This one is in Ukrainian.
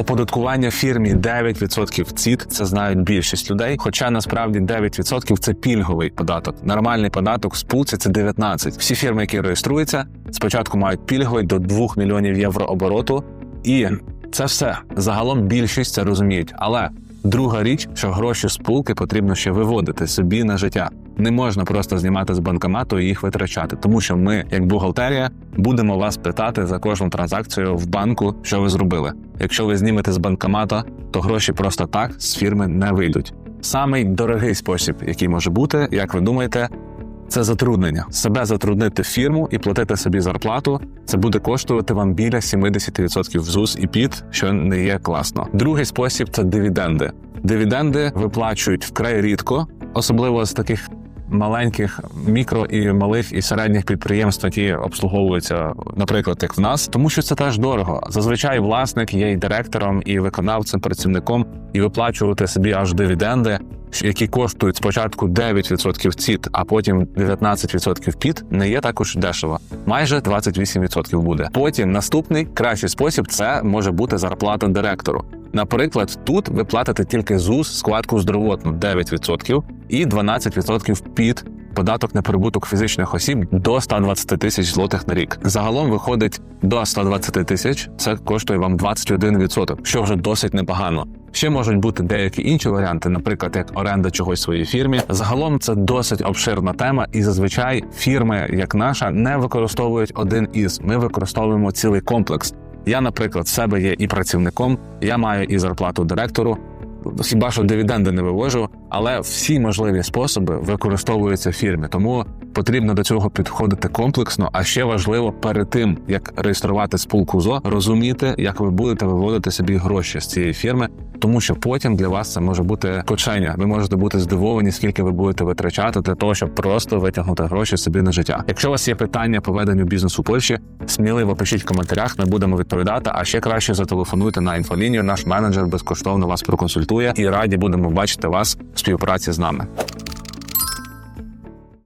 Оподаткування фірмі 9% ЦІД, це знають більшість людей. Хоча насправді 9% це пільговий податок. Нормальний податок в спілці це 19%. Всі фірми, які реєструються, спочатку мають пільговий до 2 мільйонів євро обороту, і це все. Загалом більшість це розуміють. Але друга річ, що гроші з пулки потрібно ще виводити собі на життя. Не можна просто знімати з банкомату і їх витрачати, тому що ми, як бухгалтерія, будемо вас питати за кожну транзакцію в банку, що ви зробили. Якщо ви знімете з банкомата, то гроші просто так з фірми не вийдуть. Самий дорогий спосіб, який може бути, як ви думаєте, це затруднення. Себе затруднити фірму і платити собі зарплату. Це буде коштувати вам біля 70% в ЗУС і ПІД, що не є класно. Другий спосіб це дивіденди. Дивіденди виплачують вкрай рідко, особливо з таких маленьких, мікро і малих і середніх підприємств, які обслуговуються, наприклад, як в нас, тому що це теж дорого. Зазвичай власник є і директором, і виконавцем, працівником, і виплачувати собі аж дивіденди, які коштують спочатку 9% ЦІТ, а потім 19% під, не є також дешево. Майже 28% буде. Потім наступний кращий спосіб це може бути зарплата директору. Наприклад, тут ви платите тільки ЗУС, складку здоровотну 9% і 12% ПІТ, податок на прибуток фізичних осіб до 120 тисяч злотих на рік. Загалом виходить до 120 тисяч. Це коштує вам 21%, що вже досить непогано. Ще можуть бути деякі інші варіанти, наприклад, як оренда чогось своїй фірмі. Загалом це досить обширна тема, і зазвичай фірми, як наша, не використовують один із. Ми використовуємо цілий комплекс. Я, наприклад, себе є і працівником, я маю і зарплату директору. Хіба що дивіденди не вивожу, але всі можливі способи використовуються в фірмі, тому потрібно до цього підходити комплексно. А ще важливо перед тим як реєструвати спілку ЗО, розуміти, як ви будете виводити собі гроші з цієї фірми, тому що потім для вас це може бути кочення. Ви можете бути здивовані, скільки ви будете витрачати для того, щоб просто витягнути гроші собі на життя. Якщо у вас є питання по веденню бізнесу Польщі, сміливо пишіть в коментарях, ми будемо відповідати. А ще краще зателефонуйте на інфолінію. Наш менеджер безкоштовно вас проконсультує і раді будемо бачити вас співпраці з нами.